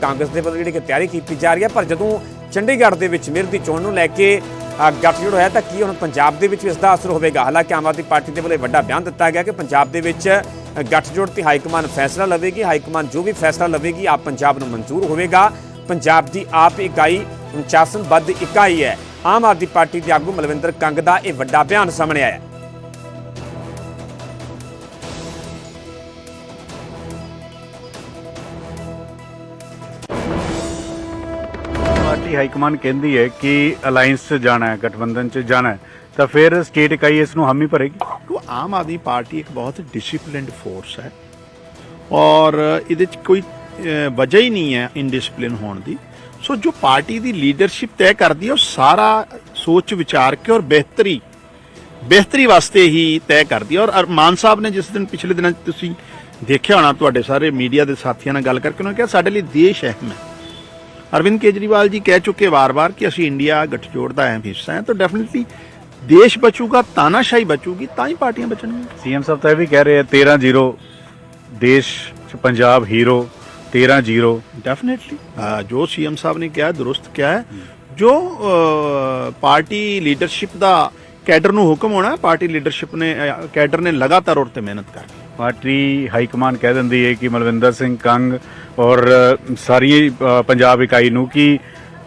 ਕਾਂਗਰਸ ਦੇ ਵੱਲੋਂ ਜਿਹੜੀ ਕਿ ਤਿਆਰੀ ਕੀਤੀ ਜਾ ਰਹੀ ਹੈ ਪਰ ਜਦੋਂ ਚੰਡੀਗੜ੍ਹ ਦੇ ਵਿੱਚ ਮੇਰ ਦੀ ਚੋਣ ਨੂੰ ਲੈ ਕੇ ਅ, ਗੱਠਜੋੜ ਹੋਇਆ ਤਾਂ ਕੀ ਹੁਣ ਪੰਜਾਬ ਦੇ ਵਿੱਚ ਵੀ ਇਸ ਦਾ ਅਸਰ ਹੋਵੇਗਾ? ਹਾਲਾਂਕਿ ਆਮ ਆਦਮੀ ਪਾਰਟੀ ਦੇ ਵੱਲੋਂ ਇਹ ਵੱਡਾ ਬਿਆਨ ਦਿੱਤਾ ਗਿਆ ਕਿ ਪੰਜਾਬ ਦੇ ਵਿੱਚ ਗੱਠਜੋੜ ਤੇ ਹਾਈਕਮਾਨ ਫੈਸਲਾ ਲਵੇਗੀ। ਹਾਈਕਮਾਨ ਜੋ ਵੀ ਫੈਸਲਾ ਲਵੇਗੀ, ਆਪ ਪੰਜਾਬ ਨੂੰ ਮਨਜ਼ੂਰ ਹੋਵੇਗਾ। ਪੰਜਾਬ ਦੀ ਆਪ ਇਕਾਈ ਅਨੁਸ਼ਾਸਨਬੱਧ ਇਕਾਈ ਹੈ। ਆਮ ਆਦਮੀ ਪਾਰਟੀ ਦੇ ਆਗੂ ਮਲਵਿੰਦਰ ਕੰਗ ਦਾ ਇਹ ਵੱਡਾ ਬਿਆਨ ਸਾਹਮਣੇ ਆਇਆ ਪਾਰਟੀ ਹਾਈਕਮਾਨ ਕਹਿੰਦੀ ਹੈ ਕਿ ਅਲਾਈਅੰਸ 'ਚ ਜਾਣਾ ਹੈ, ਗਠਬੰਧਨ 'ਚ ਜਾਣਾ ਹੈ। ਤਾਂ ਫਿਰ ਸਟੇਟ ਇਕਾਈ ਇਸ ਨੂੰ ਹਾਮੀ ਭਰੇਗੀ? ਉਹ ਆਮ ਆਦਮੀ ਪਾਰਟੀ ਇੱਕ ਬਹੁਤ ਡਿਸਪਲਿਨਡ ਫੋਰਸ ਹੈ ਔਰ ਇਹਦੇ ਚ ਕੋਈ ਵਜ੍ਹਾ ਹੀ ਨਹੀਂ ਹੈ ਇਨਡਿਸਪਲਿਨ ਹੋਣ ਦੀ। ਸੋ ਜੋ ਪਾਰਟੀ ਦੀ ਲੀਡਰਸ਼ਿਪ ਤੈਅ ਕਰਦੀ ਹੈ, ਉਹ ਸਾਰਾ ਸੋਚ ਵਿਚਾਰ ਕੇ ਔਰ ਬਿਹਤਰੀ ਬਿਹਤਰੀ ਵਾਸਤੇ ਹੀ ਤੈਅ ਕਰਦੀ ਹੈ। ਔਰ ਅਰ- ਮਾਨ ਸਾਹਿਬ ਨੇ ਜਿਸ ਦਿਨ ਪਿਛਲੇ ਦਿਨਾਂ 'ਚ ਤੁਸੀਂ ਦੇਖਿਆ ਹੋਣਾ, ਤੁਹਾਡੇ ਸਾਰੇ ਮੀਡੀਆ ਦੇ ਸਾਥੀਆਂ ਨਾਲ ਗੱਲ ਕਰਕੇ, ਉਹਨਾਂ ਕਿਹਾ, ਸਾਡੇ ਲਈ ਦੇਸ਼ ਅਹਿਮ ਹੈ। ਅਰਵਿੰਦ ਕੇਜਰੀਵਾਲ ਜੀ ਕਹਿ ਚੁੱਕੇ ਵਾਰ-ਵਾਰ ਕਿ ਅਸੀਂ ਇੰਡੀਆ ਗਠਜੋੜ ਦਾ ਅਹਿਮ ਹਿੱਸਾ ਹੈ, ਤਾਂ ਡੈਫੀਨਿਟਲੀ ਦੇਸ਼ ਬਚੂਗਾ ਤਾਨਾਸ਼ਾਹੀ ਬਚੂਗੀ ਤਾਂ ਹੀ ਪਾਰਟੀਆਂ ਬਚਣਗੀਆਂ। ਸੀਐਮ ਸਾਹਿਬ ਤਾਂ ਇਹ ਵੀ ਕਹਿ ਰਹੇ ਆ 13-0 ਦੇਸ਼ 'ਚ ਪੰਜਾਬ ਹੀਰੋ 13-0 ਡੈਫੀਨਿਟਲੀ ਜੋ ਸੀਐਮ ਸਾਹਿਬ ਨੇ ਕਿਹਾ ਦਰੁਸਤ ਕਿਹਾ ਹੈ। ਜੋ ਪਾਰਟੀ ਲੀਡਰਸ਼ਿਪ ਦਾ ਕੈਡਰ ਨੂੰ ਹੁਕਮ ਹੋਣਾ ਪਾਰਟੀ ਲੀਡਰਸ਼ਿਪ ਨੇ ਕੈਡਰ ਨੇ ਲਗਾਤਾਰ ਉਹ ਤੇ ਮਿਹਨਤ ਕਰਨੀ ਪਾਰਟੀ ਹਾਈਕਮਾਨ ਕਹਿ ਦਿੰਦੀ ਹੈ ਕਿ ਮਲਵਿੰਦਰ ਸਿੰਘ ਕੰਗ ਔਰ ਸਾਰੀ ਪੰਜਾਬ ਇਕਾਈ ਨੂੰ ਕਿ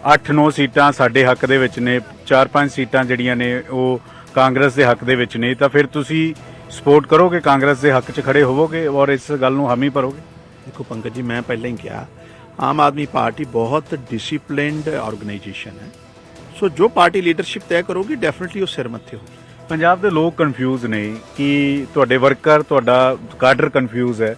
8-9 ਸੀਟਾਂ ਸਾਡੇ ਹੱਕ ਦੇ ਵਿੱਚ ਨੇ 4-5 ਸੀਟਾਂ ਜਿਹੜੀਆਂ ਨੇ ਉਹ ਕਾਂਗਰਸ ਦੇ ਹੱਕ ਦੇ ਵਿੱਚ ਨੇ ਤਾਂ ਫਿਰ ਤੁਸੀਂ ਸਪੋਰਟ ਕਰੋਗੇ ਕਾਂਗਰਸ ਦੇ ਹੱਕ 'ਚ ਖੜੇ ਹੋਵੋਗੇ ਔਰ ਇਸ ਗੱਲ ਨੂੰ ਹਾਮੀ ਭਰੋਗੇ? ਦੇਖੋ ਪੰਕਜ ਜੀ ਮੈਂ ਪਹਿਲਾਂ ਹੀ ਕਿਹਾ ਆਮ ਆਦਮੀ ਪਾਰਟੀ ਬਹੁਤ ਡਿਸਪਲਿਨਡ ਆਰਗੇਨਾਈਜੇਸ਼ਨ ਹੈ। ਸੋ ਜੋ ਪਾਰਟੀ ਲੀਡਰਸ਼ਿਪ ਤੈਅ ਕਰੋਗੀ ਡੈਫੀਨਿਟਲੀ ਉਹ ਸਿਰ ਮੱਥੇ ਹੋਊਗੀ। ਪੰਜਾਬ ਦੇ ਲੋਕ ਕਨਫਿਊਜ਼ ਨੇ ਕਿ ਤੁਹਾਡੇ ਵਰਕਰ ਤੁਹਾਡਾ ਕਾਡਰ ਕਨਫਿਊਜ਼ ਹੈ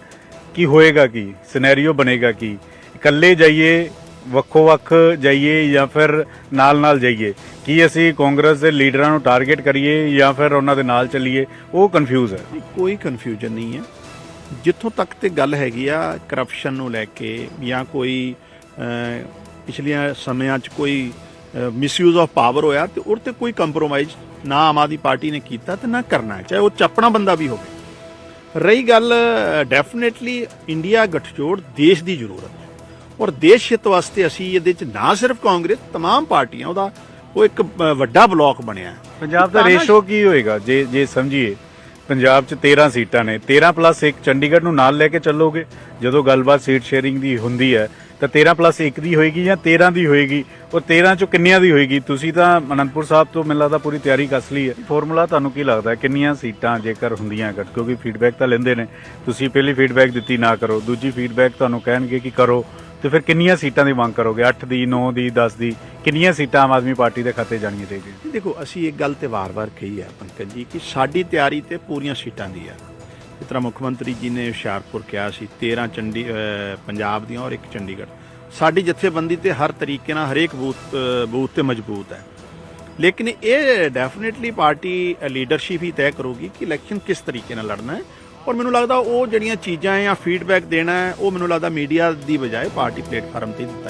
ਕੀ ਹੋਏਗਾ ਕੀ ਸਿਨੈਰੀਓ ਬਣੇਗਾ ਕੀ? ਇਕੱਲੇ ਜਾਈਏ ਵੱਖੋ ਵੱਖ ਜਾਈਏ ਜਾਂ ਫਿਰ ਨਾਲ ਨਾਲ ਜਾਈਏ, ਕੀ ਅਸੀਂ ਕਾਂਗਰਸ ਦੇ ਲੀਡਰਾਂ ਨੂੰ ਟਾਰਗੇਟ ਕਰੀਏ ਜਾਂ ਫਿਰ ਉਹਨਾਂ ਦੇ ਨਾਲ ਚੱਲੀਏ, ਉਹ ਕਨਫਿਊਜ਼ ਹੈ। ਕੋਈ ਕਨਫਿਊਜ਼ਨ ਨਹੀਂ ਹੈ। ਜਿੱਥੋਂ ਤੱਕ ਤੇ ਗੱਲ ਹੈਗੀ ਆ ਕਰਪਸ਼ਨ ਨੂੰ ਲੈ ਕੇ ਜਾਂ ਕੋਈ ਪਿਛਲੀਆਂ ਸਮਿਆਂ 'ਚ ਕੋਈ ਮਿਸਯੂਜ਼ ਆਫ ਪਾਵਰ ਹੋਇਆ ਤੇ ਉਹ ਤੇ ਕੋਈ ਕੰਪਰੋਮਾਈਜ਼ ਨਾ ਆਮ ਆਦਮੀ ਪਾਰਟੀ ਨੇ ਕੀਤਾ ਤੇ ਨਾ ਕਰਨਾ ਚਾਹੇ ਉਹ ਚੱਪਣਾ ਬੰਦਾ ਵੀ ਹੋਵੇ। ਰਹੀ ਗੱਲ ਡੈਫੀਨਿਟਲੀ ਇੰਡੀਆ ਗਠਜੋੜ ਦੇਸ਼ ਦੀ ਜ਼ਰੂਰਤ ਹੈ। ਔਰ ਦੇਸ਼ ਹਿੱਤ ਵਾਸਤੇ ਅਸੀਂ ਇਹਦੇ 'ਚ ਨਾ ਸਿਰਫ ਕਾਂਗਰਸ तमाम ਪਾਰਟੀਆਂ ਉਹਦਾ ਉਹ ਇੱਕ ਅਹ, ਵੱਡਾ ਬਲਾਕ ਬਣਿਆ ਹੈ ਪੰਜਾਬ ਦਾ ਤਾਂ ਨਾ- ਰੇਸ਼ੋ ਕੀ ਹੋਏਗਾ ਜੇ ਜੇ ਸਮਝੀਏ ਪੰਜਾਬ 'ਚ 13 ਸੀਟਾਂ ਨੇ 13 ਪਲੱਸ 1 ਚੰਡੀਗੜ੍ਹ ਨੂੰ ਨਾਲ ਲੈ ਕੇ ਚੱਲੋਗੇ ਜਦੋਂ ਗੱਲਬਾਤ ਸੀਟ ਸ਼ੇਅਰਿੰਗ ਦੀ ਹੁੰਦੀ ਹੈ ਤਾਂ 13 ਪਲੱਸ 1 ਦੀ ਹੋਏਗੀ ਜਾਂ 13 ਦੀ ਹੋਏਗੀ ਉਹ 13 ਚੋਂ ਕਿੰਨੀਆਂ ਦੀ ਹੋਏਗੀ ਤੁਸੀਂ ਤਾਂ ਅਨੰਦਪੁਰ ਸਾਹਿਬ ਤੋਂ ਮੈਨੂੰ ਲੱਗਦਾ ਪੂਰੀ ਤਿਆਰੀ ਕੱਸ ਲਈ ਹੈ ਫਾਰਮੂਲਾ ਤੁਹਾਨੂੰ ਕੀ ਲੱਗਦਾ ਹੈ? ਕਿੰਨੀਆਂ ਸੀਟਾਂ ਜੇਕਰ ਹੁੰਦੀਆਂ ਅਗਰ ਕਿਉਂਕਿ ਫੀਡਬੈਕ ਤਾਂ ਲੈਂਦੇ ਨੇ ਤੁਸੀਂ ਪਹਿਲੀ ਫੀਡਬੈਕ ਦਿੱਤੀ ਨਾ ਕਰੋ ਦੂਜੀ ਫੀਡਬੈਕ ਤੁਹਾਨੂੰ ਕਹਿਣਗੇ ਕਿ ਕਰੋ ਤੇ ਫਿਰ ਕਿੰਨੀਆਂ ਸੀਟਾਂ ਦੀ ਮੰਗ ਕਰੋਗੇ? 8 ਦੀ 9 ਦੀ 10 ਦੀ? ਕਿੰਨੀਆਂ ਸੀਟਾਂ ਆਮ ਆਦਮੀ ਪਾਰਟੀ ਦੇ ਖਾਤੇ ਜਾਣੀਆਂ ਚਾਹੀਦੀਆਂ? ਦੇਖੋ, ਅਸੀਂ ਇੱਕ ਗੱਲ ਤੇ ਵਾਰ-ਵਾਰ ਕਹੀ ਹੈ ਪੰਕਜ ਜੀ ਕਿ ਸਾਡੀ ਤਿਆਰੀ ਤੇ ਪੂਰੀਆਂ ਸੀਟਾਂ ਦੀ ਹੈ ਜਿਸ ਤਰ੍ਹਾਂ ਮੁੱਖ ਮੰਤਰੀ ਜੀ ਨੇ ਹੁਸ਼ਿਆਰਪੁਰ ਕਿਹਾ ਸੀ 13 ਚੰਡੀ ਪੰਜਾਬ ਦੀਆਂ ਔਰ ਇੱਕ ਚੰਡੀਗੜ੍ਹ। ਸਾਡੀ ਜਥੇਬੰਦੀ ਤੇ ਹਰ ਤਰੀਕੇ ਨਾਲ ਹਰੇਕ ਬੂਥ ਬੂਥ ਤੇ ਮਜ਼ਬੂਤ ਹੈ। ਲੇਕਿਨ ਇਹ ਡੈਫੀਨਿਟਲੀ ਪਾਰਟੀ ਲੀਡਰਸ਼ਿਪ ਹੀ ਤੈਅ ਕਰੂਗੀ ਕਿ ਇਲੈਕਸ਼ਨ ਕਿਸ ਤਰੀਕੇ ਨਾਲ ਲੜਨਾ ਹੈ। ਔਰ ਮੈਨੂੰ ਲੱਗਦਾ ਉਹ ਜਿਹੜੀਆਂ ਚੀਜ਼ਾਂ ਹੈ ਜਾਂ ਫੀਡਬੈਕ ਦੇਣਾ ਉਹ ਮੈਨੂੰ ਲੱਗਦਾ ਮੀਡੀਆ ਦੀ ਬਜਾਏ ਪਾਰਟੀ ਪਲੇਟਫਾਰਮ ਤੇ ਦਿੱਤਾ